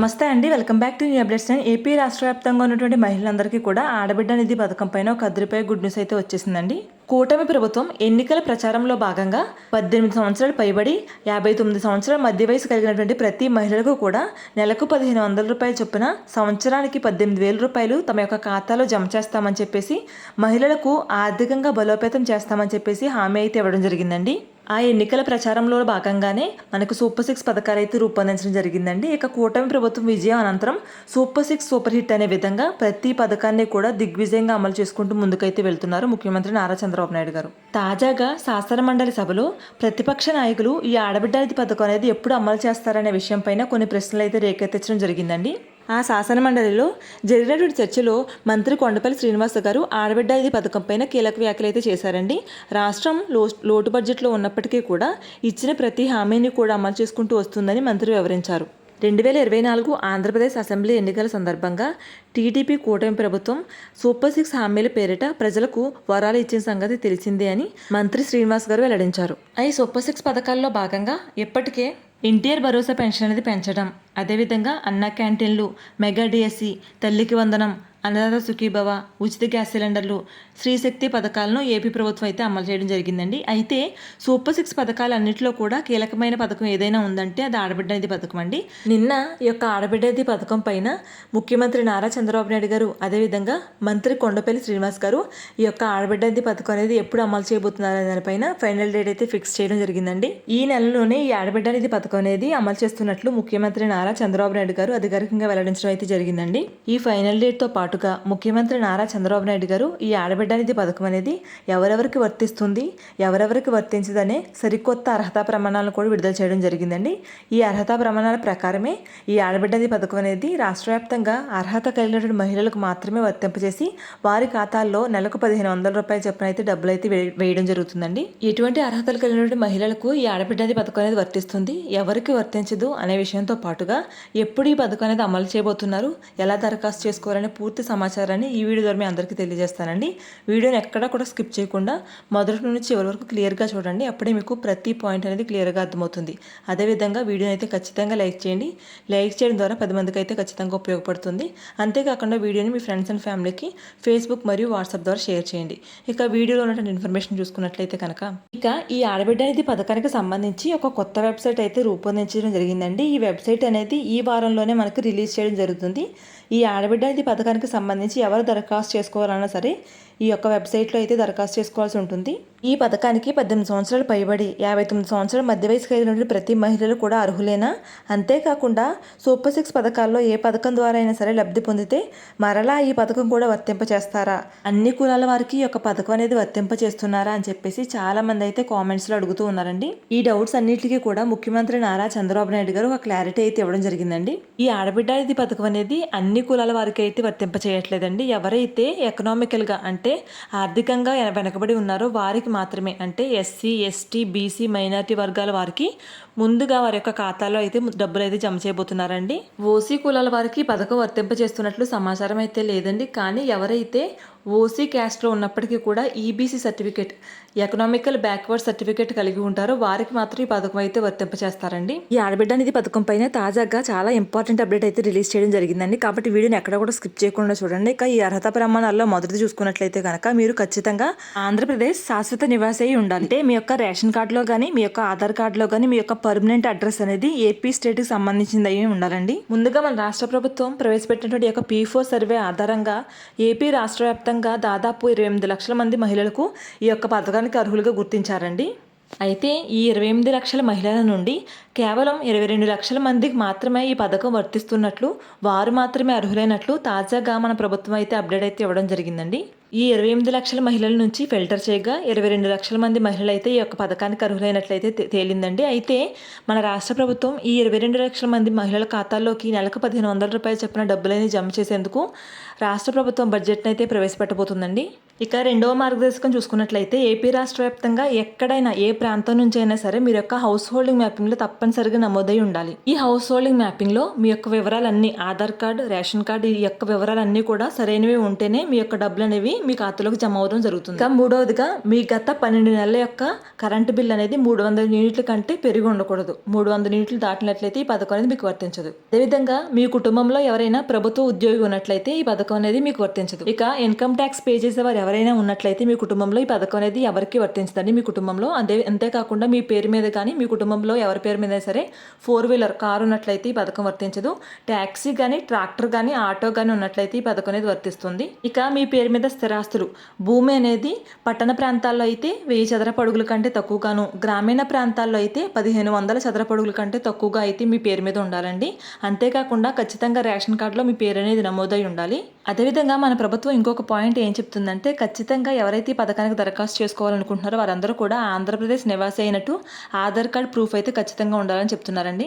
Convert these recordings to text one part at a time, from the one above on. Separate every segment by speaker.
Speaker 1: నమస్తే అండి. Welcome back to new updates. నేను ఏపీ రాష్ట్ర వ్యాప్తంగా ఉన్నటువంటి మహిళలందరికీ కూడా ఆడబిడ్డ నిధి పథకం పైన ఒక పది గుడ్ న్యూస్ అయితే వచ్చేసిందండి. కూటమి ప్రభుత్వం ఎన్నికల ప్రచారంలో భాగంగా పద్దెనిమిది సంవత్సరాలు పైబడి యాభై తొమ్మిది సంవత్సరాల మధ్య వయసు కలిగినటువంటి ప్రతి మహిళలకు కూడా నెలకు పదిహేను వందల రూపాయలు చొప్పున సంవత్సరానికి పద్దెనిమిది వేల రూపాయలు తమ యొక్క ఖాతాలో జమ చేస్తామని చెప్పేసి మహిళలకు ఆర్థికంగా బలోపేతం చేస్తామని చెప్పేసి హామీ అయితే ఇవ్వడం జరిగిందండి. ఆ ఎన్నికల ప్రచారంలో భాగంగానే మనకు సూపర్ సిక్స్ పథకాలు అయితే రూపొందించడం జరిగిందండి. ఇక కూటమి ప్రభుత్వం విజయం అనంతరం సూపర్ సిక్స్ సూపర్ హిట్ అనే విధంగా ప్రతి పథకాన్ని కూడా దిగ్విజయంగా అమలు చేసుకుంటూ ముందుకైతే వెళ్తున్నారు ముఖ్యమంత్రి నారా చంద్రబాబు నాయుడు గారు. తాజాగా శాసన మండలి సభలో ప్రతిపక్ష నాయకులు ఈ ఆడబిడ్డ పథకం అనేది ఎప్పుడు అమలు చేస్తారనే విషయంపైన కొన్ని ప్రశ్నలు అయితే రేకెత్తించడం జరిగిందండి. ఆ శాసన మండలిలో జరిగినటువంటి చర్చలో మంత్రి కొండపల్లి శ్రీనివాస గారు ఆడబిడ్డ ఇది పథకం పైన కీలక వ్యాఖ్యలు అయితే చేశారండి. రాష్ట్రం లో లోటు బడ్జెట్లో ఉన్నప్పటికీ కూడా ఇచ్చిన ప్రతి హామీని కూడా అమలు చేసుకుంటూ వస్తుందని మంత్రి వివరించారు. రెండు వేల ఇరవై నాలుగు ఆంధ్రప్రదేశ్ అసెంబ్లీ ఎన్నికల సందర్భంగా టీడీపీ కూటమి ప్రభుత్వం సూపర్ సిక్స్ హామీల పేరిట ప్రజలకు వరాలు ఇచ్చిన సంగతి తెలిసిందే అని మంత్రి శ్రీనివాస్ గారు వెల్లడించారు. ఈ సూపర్ సిక్స్ పథకాల్లో భాగంగా ఇప్పటికే ఎన్టీఆర్ భరోసా పెన్షన్ అనేది పెంచడం అదేవిధంగా అన్న క్యాంటీన్లు మెగా డిఎస్సి తల్లికి వందనం అన్నదాత సుఖీభవ ఉచిత గ్యాస్ సిలిండర్లు శ్రీశక్తి పథకాలను ఏపీ ప్రభుత్వం అయితే అమలు చేయడం జరిగిందండి. అయితే సూపర్ సిక్స్ పథకాలన్నింటిలో కూడా కీలకమైన పథకం ఏదైనా ఉందంటే అది ఆడబిడ్డ నిధి పథకం అండి. నిన్న ఈ యొక్క ఆడబిడ్డ నిధి పథకం పైన ముఖ్యమంత్రి నారా చంద్రబాబు నాయుడు గారు అదేవిధంగా మంత్రి కొండపల్లి శ్రీనివాస్ గారు ఈ యొక్క ఆడబిడ్డ నిధి పథకం అనేది ఎప్పుడు అమలు చేయబోతున్నారు దానిపైన ఫైనల్ డేట్ అయితే ఫిక్స్ చేయడం జరిగిందండి. ఈ నెలలోనే ఈ ఆడబిడ్డ నిధి పథకం అనేది అమలు చేస్తున్నట్లు ముఖ్యమంత్రి నారా చంద్రబాబు నాయుడు గారు అధికారికంగా వెల్లడించడం అయితే జరిగిందండి. ఈ ఫైనల్ డేట్తో పాటుగా ముఖ్యమంత్రి నారా చంద్రబాబు నాయుడు గారు ఈ ఆడబిడ్డ నిధి పథకం అనేది ఎవరెవరికి వర్తిస్తుంది ఎవరెవరికి వర్తించదనే సరికొత్త అర్హతా ప్రమాణాలను కూడా విడుదల చేయడం జరిగిందండి. ఈ అర్హతా ప్రమాణాల ప్రకారమే ఈ ఆడబిడ్డ నిధి పథకం అనేది రాష్ట్ర వ్యాప్తంగా అర్హత కలిగినటువంటి మహిళలకు మాత్రమే వర్తింపజేసి వారి ఖాతాల్లో నెలకు పదిహేను వందల రూపాయల చొప్పున అయితే డబ్బులు అయితే వే- వేయడం జరుగుతుందండి. ఎటువంటి అర్హతలు కలిగినటువంటి మహిళలకు ఈ ఆడబిడ్డ నిధి పథకం అనేది వర్తిస్తుంది ఎవరికి వర్తించదు అనే విషయంతో పాటుగా ఎప్పుడు ఈ పథకం అనేది అమలు చేయబోతున్నారు ఎలా దరఖాస్తు చేసుకోవాలనే పూర్తి సమాచారాన్ని ఈ వీడియో ద్వారా మీ అందరికీ తెలియజేస్తానండి. వీడియోని ఎక్కడా కూడా స్కిప్ చేయకుండా మొదటి నుంచి చివరి వరకు క్లియర్గా చూడండి. అప్పుడే మీకు ప్రతి పాయింట్ అనేది క్లియర్గా అర్థమవుతుంది. అదేవిధంగా వీడియోని అయితే ఖచ్చితంగా లైక్ చేయండి. లైక్ చేయడం ద్వారా పది మందికి అయితే ఖచ్చితంగా ఉపయోగపడుతుంది. అంతేకాకుండా వీడియోని మీ ఫ్రెండ్స్ అండ్ ఫ్యామిలీకి ఫేస్బుక్ మరియు వాట్సాప్ ద్వారా షేర్ చేయండి. ఇక వీడియోలో ఉన్నటువంటి ఇన్ఫర్మేషన్ చూసుకున్నట్లయితే కనుక ఇక ఈ ఆడబిడ్డ అనేది పథకానికి సంబంధించి ఒక కొత్త వెబ్సైట్ అయితే రూపొందించడం జరిగిందండి. ఈ వెబ్సైట్ అనేది ఈ వారంలోనే మనకు రిలీజ్ చేయడం జరుగుతుంది. ఈ ఆడబిడ్డ ఇది పథకానికి సంబంధించి ఎవరు దరఖాస్తు చేసుకోవాలన్నా సరే ఈ యొక్క వెబ్సైట్లో అయితే దరఖాస్తు చేసుకోవాల్సి ఉంటుంది. ఈ పథకానికి పద్దెనిమిది సంవత్సరాలు పైబడి యాభై తొమ్మిది సంవత్సరాల మధ్య వయసు కలిగినటువంటి ప్రతి మహిళలు కూడా అర్హులేనా? అంతేకాకుండా సూపర్ సిక్స్ పథకాల్లో ఏ పథకం ద్వారా అయినా సరే లబ్ధి పొందితే మరలా ఈ పథకం కూడా వర్తింప చేస్తారా అన్ని కులాల వారికి ఈ యొక్క పథకం అనేది వర్తింప చేస్తున్నారా అని చెప్పేసి చాలా మంది అయితే కామెంట్స్లో అడుగుతూ ఉన్నారండి. ఈ డౌట్స్ అన్నిటికీ కూడా ముఖ్యమంత్రి నారా చంద్రబాబు నాయుడు గారు ఒక క్లారిటీ అయితే ఇవ్వడం జరిగిందండి. ఈ ఆడబిడ్డ ఇది పథకం అనేది అన్ని కులాల వారికి అయితే వర్తింప చేయట్లేదండి ఎవరైతే ఎకనామికల్గా అంటే ఆర్థికంగా వెనకబడి ఉన్నారో వారికి మాత్రమే. అంటే ఎస్సీ ఎస్టీ బీసీ మైనారిటీ వర్గాల వారికి ముందుగా వారి యొక్క ఖాతాలో అయితే డబ్బులు అయితే జమ చేయబోతున్నారండి. ఓసీ కులాల వారికి పథకం వర్తింప చేస్తున్నట్లు సమాచారం అయితే లేదండి. కానీ ఎవరైతే ఓసీ క్యాస్ట్లో ఉన్నప్పటికీ కూడా EBC certificate economical backward certificate కలిగి ఉంటారో. వారికి మాత్రం ఈ పథకం అయితే వర్తింప చేస్తారండి. ఈ ఆడబిడ్డ నిధి పథకం పైన తాజాగా చాలా ఇంపార్టెంట్ అప్డేట్ అయితే రిలీజ్ చేయడం జరిగిందండి. కాబట్టి వీడియోని ఎక్కడ కూడా స్కిప్ చేయకుండా చూడండి. ఇక ఈ అర్హత ప్రమాణాల్లో మొదటిది చూసుకున్నట్లయితే కనుక మీరు ఖచ్చితంగా ఆంధ్రప్రదేశ్ శాశ్వత నివాసి అయి ఉండాలి. అంటే మీ యొక్క రేషన్ కార్డులో కానీ మీ యొక్క ఆధార్ కార్డులో కానీ మీ యొక్క పర్మనెంట్ అడ్రస్ అనేది ఏపీ స్టేట్కి సంబంధించింది అయి ఉండాలండి. ముందుగా మన రాష్ట్ర ప్రభుత్వం ప్రవేశపెట్టినటువంటి యొక్క పీ ఫోర్ సర్వే ఆధారంగా ఏపీ రాష్ట్ర వ్యాప్తంగా దాదాపు ఇరవై ఎనిమిది లక్షల మంది మహిళలకు ఈ యొక్క పథకానికి అర్హులుగా గుర్తించారండి. అయితే ఈ ఇరవై ఎనిమిది లక్షల మహిళల నుండి కేవలం ఇరవై రెండు లక్షల మందికి మాత్రమే ఈ పథకం వర్తిస్తున్నట్లు వారు మాత్రమే అర్హులైనట్లు తాజాగా మన ప్రభుత్వం అయితే అప్డేట్ అయితే ఇవ్వడం జరిగిందండి. ఈ ఇరవై ఎనిమిది లక్షల మహిళల నుంచి ఫిల్టర్ చేయగా ఇరవై రెండు లక్షల మంది మహిళలు అయితే ఈ యొక్క పథకానికి అర్హులైనట్లయితే తేలిందండి. అయితే మన రాష్ట్ర ప్రభుత్వం ఈ ఇరవై రెండు లక్షల మంది మహిళల ఖాతాల్లోకి నెలకు పదిహేను వందల రూపాయలు చొప్పున డబ్బులని జమ చేసేందుకు రాష్ట్ర ప్రభుత్వం బడ్జెట్ను అయితే ప్రవేశపెట్టబోతుందండి. ఇక రెండవ మార్గదర్శకం చూసుకున్నట్లయితే ఏపీ రాష్ట్ర వ్యాప్తంగా ఎక్కడైనా ఏ ప్రాంతం నుంచి అయినా సరే మీ యొక్క హౌస్ హోల్డింగ్ మ్యాపింగ్లో తప్పనిసరిగా నమోదై ఉండాలి. ఈ హౌస్ హోల్డింగ్ మ్యాపింగ్లో మీ యొక్క వివరాలన్నీ ఆధార్ కార్డు రేషన్ కార్డు ఈ యొక్క వివరాలన్నీ కూడా సరైనవి ఉంటేనే మీ యొక్క డబ్బులు అనేవి మీ ఖాతాలోకి జమ అవడం జరుగుతుంది. ఇంకా మూడవదిగా మీ గత పన్నెండు నెలల యొక్క కరెంటు బిల్ అనేది మూడు వందల యూనిట్ల కంటే పెరిగి ఉండకూడదు. మూడు వందల యూనిట్లు దాటినట్లయితే ఈ పథకం అనేది మీకు వర్తించదు. అదేవిధంగా మీ కుటుంబంలో ఎవరైనా ప్రభుత్వ ఉద్యోగి ఉన్నట్లయితే ఈ పథకం పథకం అనేది మీకు వర్తించదు. ఇక ఇన్కమ్ ట్యాక్స్ పే చేసేవారు ఎవరైనా ఉన్నట్లయితే మీ కుటుంబంలో ఈ పథకం అనేది ఎవరికి వర్తించదండి? మీ కుటుంబంలో? అదే అంతేకాకుండా మీ పేరు మీద కానీ మీ కుటుంబంలో ఎవరి పేరు మీద సరే ఫోర్ వీలర్ కారు ఉన్నట్లయితే ఈ పథకం వర్తించదు. ట్యాక్సీ కానీ ట్రాక్టర్ కానీ ఆటో కానీ ఉన్నట్లయితే ఈ పథకం అనేది వర్తిస్తుంది. ఇక మీ పేరు మీద స్థిరాస్తులు. భూమి అనేది పట్టణ ప్రాంతాల్లో అయితే వెయ్యి చదరపడుగుల కంటే తక్కువగాను. గ్రామీణ ప్రాంతాల్లో అయితే పదిహేను వందల చదరపడుగుల కంటే తక్కువగా అయితే మీ పేరు మీద ఉండాలండి. అంతేకాకుండా ఖచ్చితంగా రేషన్ కార్డులో మీ పేరు అనేది నమోదై ఉండాలి. అదేవిధంగా మన ప్రభుత్వం ఇంకొక పాయింట్ ఏం చెప్తుందంటే ఖచ్చితంగా ఎవరైతే ఈ పథకానికి దరఖాస్తు చేసుకోవాలనుకుంటున్నారో వారందరూ కూడా ఆంధ్రప్రదేశ్ నివాసి అయినట్టు ఆధార్ కార్డ్ ప్రూఫ్ అయితే ఖచ్చితంగా ఉండాలని చెప్తున్నారండి.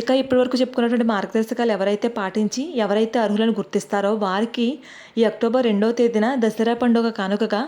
Speaker 1: ఇక ఇప్పటివరకు చెప్పుకున్నటువంటి మార్గదర్శకాలు ఎవరైతే పాటించి ఎవరైతే అర్హులను గుర్తిస్తారో వారికి ఈ అక్టోబర్ రెండవ తేదీన దసరా పండుగ కానుకగా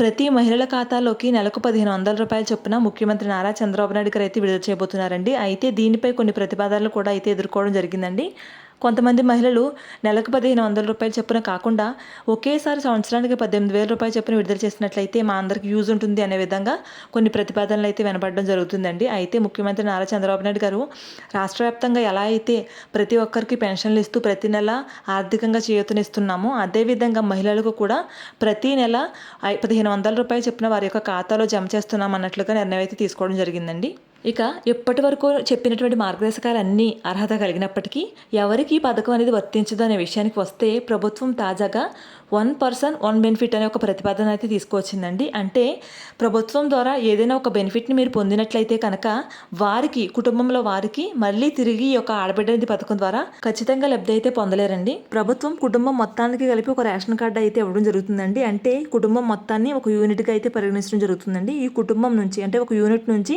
Speaker 1: ప్రతి మహిళల ఖాతాలోకి నెలకు పదిహేను వందల రూపాయల చొప్పున ముఖ్యమంత్రి నారా చంద్రబాబు నాయుడు గారు అయితే విడుదల చేయబోతున్నారండి. అయితే దీనిపై కొన్ని ప్రతిపాదనలు కూడా అయితే ఎదుర్కోవడం జరిగిందండి. కొంతమంది మహిళలు నెలకు పదిహేను వందల రూపాయలు చొప్పున కాకుండా ఒకేసారి సంవత్సరానికి పద్దెనిమిది వేల రూపాయలు చొప్పున విడుదల చేసినట్లయితే మా అందరికి యూజ్ ఉంటుంది అనే విధంగా కొన్ని ప్రతిపాదనలు అయితే వినపడడం జరుగుతుందండి. అయితే ముఖ్యమంత్రి నారా చంద్రబాబు నాయుడు గారు రాష్ట్ర వ్యాప్తంగా ఎలా అయితే ప్రతి ఒక్కరికి పెన్షన్లు ఇస్తూ ప్రతి నెల ఆర్థికంగా చేయూతనిస్తున్నామో అదేవిధంగా మహిళలకు కూడా ప్రతి నెల పదిహేను వందల రూపాయలు చొప్పున వారి యొక్క ఖాతాలో జమ చేస్తున్నాం అన్నట్లుగా నిర్ణయం అయితే తీసుకోవడం జరిగిందండి. ఇక ఇప్పటి వరకు చెప్పినటువంటి మార్గదర్శకాలన్నీ అర్హత కలిగినప్పటికీ ఎవరికి ఈ పథకం అనేది వర్తించదు అనే విషయానికి వస్తే ప్రభుత్వం తాజాగా వన్ పర్సన్ వన్ బెనిఫిట్ అనే ఒక ప్రతిపాదన అయితే తీసుకొచ్చిందండి అంటే ప్రభుత్వం ద్వారా ఏదైనా ఒక బెనిఫిట్ని మీరు పొందినట్లయితే కనుక వారికి కుటుంబంలో వారికి మళ్ళీ తిరిగి ఈ యొక్క ఆడబిడ్డ పథకం ద్వారా ఖచ్చితంగా లబ్ధి అయితే పొందలేరండి. ప్రభుత్వం కుటుంబం మొత్తానికి కలిపి ఒక రేషన్ కార్డు అయితే ఇవ్వడం జరుగుతుందండి. అంటే కుటుంబం మొత్తాన్ని ఒక యూనిట్గా అయితే పరిగణించడం జరుగుతుందండి. ఈ కుటుంబం నుంచి అంటే ఒక యూనిట్ నుంచి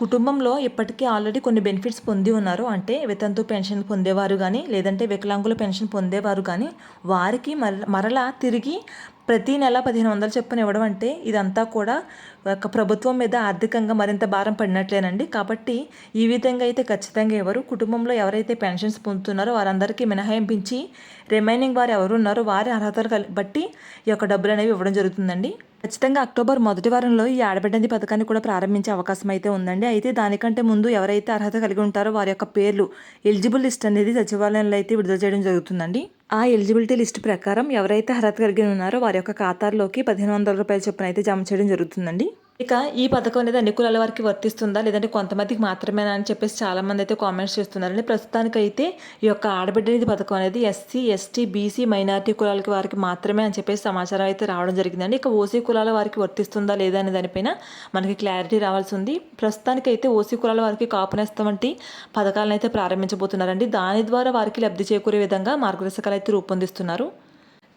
Speaker 1: కుటుంబంలో ఇప్పటికీ ఆల్రెడీ కొన్ని బెనిఫిట్స్ పొంది ఉన్నారు. అంటే వితంతు పెన్షన్ పొందేవారు కానీ లేదంటే వికలాంగుల పెన్షన్ పొందేవారు కానీ వారికి మర మరలా తిరిగి ప్రతి నెల పదిహేను వందలు చొప్పున ఇవ్వడం అంటే ఇదంతా కూడా ప్రభుత్వం మీద ఆర్థికంగా మరింత భారం పడినట్లేనండి. కాబట్టి ఈ విధంగా అయితే ఖచ్చితంగా ఎవరు కుటుంబంలో ఎవరైతే పెన్షన్స్ పొందుతున్నారో వారందరికీ మినహాయింపించి రిమైనింగ్ వారు ఎవరు ఉన్నారో వారి అర్హతలు కలి- బట్టి ఈ యొక్క డబ్బులు అనేవి ఇవ్వడం జరుగుతుందండి. ఖచ్చితంగా అక్టోబర్ మొదటి వారంలో ఈ ఆడబిడ్డది పథకాన్ని కూడా ప్రారంభించే అవకాశం అయితే ఉందండి. అయితే దానికంటే ముందు ఎవరైతే అర్హత కలిగి ఉంటారో వారి యొక్క పేర్లు ఎలిజిబుల్ లిస్ట్ అనేది సచివాలయంలో అయితే విడుదల చేయడం జరుగుతుందండి. ఆ ఎలిజిబిలిటీ లిస్ట్ ప్రకారం ఎవరైతే అర్హత కలిగి ఉన్నారో వారి యొక్క ఖాతాల్లోకి పదిహేను వందల రూపాయల చొప్పున అయితే జమ చేయడం జరుగుతుందండి. ఇక ఈ పథకం అనేది అన్ని కులాల వారికి వర్తిస్తుందా? లేదంటే కొంతమందికి మాత్రమేనా అని చెప్పేసి చాలా మంది అయితే కామెంట్స్ చేస్తున్నారండి. ప్రస్తుతానికైతే ఈ యొక్క ఆడబిడ్డ నిధి పథకం అనేది ఎస్సీ ఎస్టీ బీసీ మైనారిటీ కులాలకి వారికి మాత్రమే అని చెప్పేసి సమాచారం అయితే రావడం జరిగిందండి. ఇక ఓసీ కులాల వారికి వర్తిస్తుందా లేదా అనే దానిపైన మనకి క్లారిటీ రావాల్సి ఉంది. ప్రస్తుతానికైతే ఓసీ కులాల వారికి కాపునేస్తం వంటి పథకాలను అయితే ప్రారంభించబోతున్నారండి. దాని ద్వారా వారికి లబ్ధి చేకూరే విధంగా మార్గదర్శకాలు అయితే రూపొందిస్తున్నారు.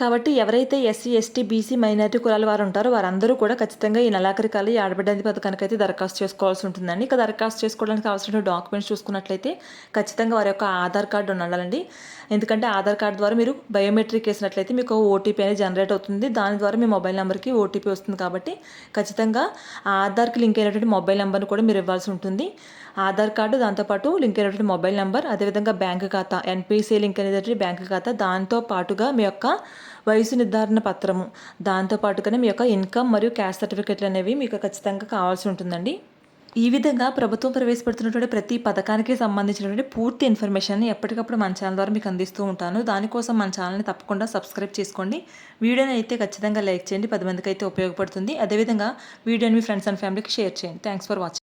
Speaker 1: కాబట్టి ఎవరైతే ఎస్సీ ఎస్టీ బీసీ మైనారిటీ కులాల వారు ఉంటారో వారందరూ కూడా ఖచ్చితంగా ఈ నెలాఖరికాలు ఈ ఆడబిడ్డ పథకానికి అయితే దరఖాస్తు చేసుకోవాల్సి ఉంటుందండి. ఇక దరఖాస్తు చేసుకోవడానికి అవసరమైన డాక్యుమెంట్స్ చూసుకున్నట్లయితే ఖచ్చితంగా వారి యొక్క ఆధార్ కార్డు ఉండాలండి. ఎందుకంటే ఆధార్ కార్డు ద్వారా మీరు బయోమెట్రిక్ వేసినట్లయితే మీకు ఓటీపీ అనేది జనరేట్ అవుతుంది. దాని ద్వారా మీ మొబైల్ నెంబర్కి ఓటీపీ వస్తుంది కాబట్టి ఖచ్చితంగా ఆ ఆధార్కి లింక్ అయినటువంటి మొబైల్ నెంబర్ని కూడా మీరు ఇవ్వాల్సి ఉంటుంది. ఆధార్ కార్డు దాంతోపాటు లింక్ అయినటువంటి మొబైల్ నెంబర్ అదేవిధంగా బ్యాంక్ ఖాతా ఎన్పిసి లింక్ అయినటువంటి బ్యాంక్ ఖాతా దాంతో పాటుగా మీ యొక్క వయసు నిర్ధారణ పత్రము. దాంతోపాటుగానే మీ యొక్క ఇన్కమ్ మరియు క్యాస్ట్ సర్టిఫికెట్లు అనేవి మీకు ఖచ్చితంగా కావాల్సి ఉంటుందండి. ఈ విధంగా ప్రభుత్వం ప్రవేశపెడుతున్నటువంటి ప్రతి పథకానికి సంబంధించినటువంటి పూర్తి ఇన్ఫర్మేషన్ ఎప్పటికప్పుడు మన ఛానల్ ద్వారా మీకు అందిస్తూ ఉంటాను. దానికోసం మన ఛానల్ని తప్పకుండా సబ్స్క్రైబ్ చేసుకోండి. వీడియోని అయితే ఖచ్చితంగా లైక్ చేయండి. పది మందికి అయితే ఉపయోగపడుతుంది. అదేవిధంగా వీడియోని మీ ఫ్రెండ్స్ అండ్ ఫ్యామిలీకి షేర్ చేయండి. Thanks for watching.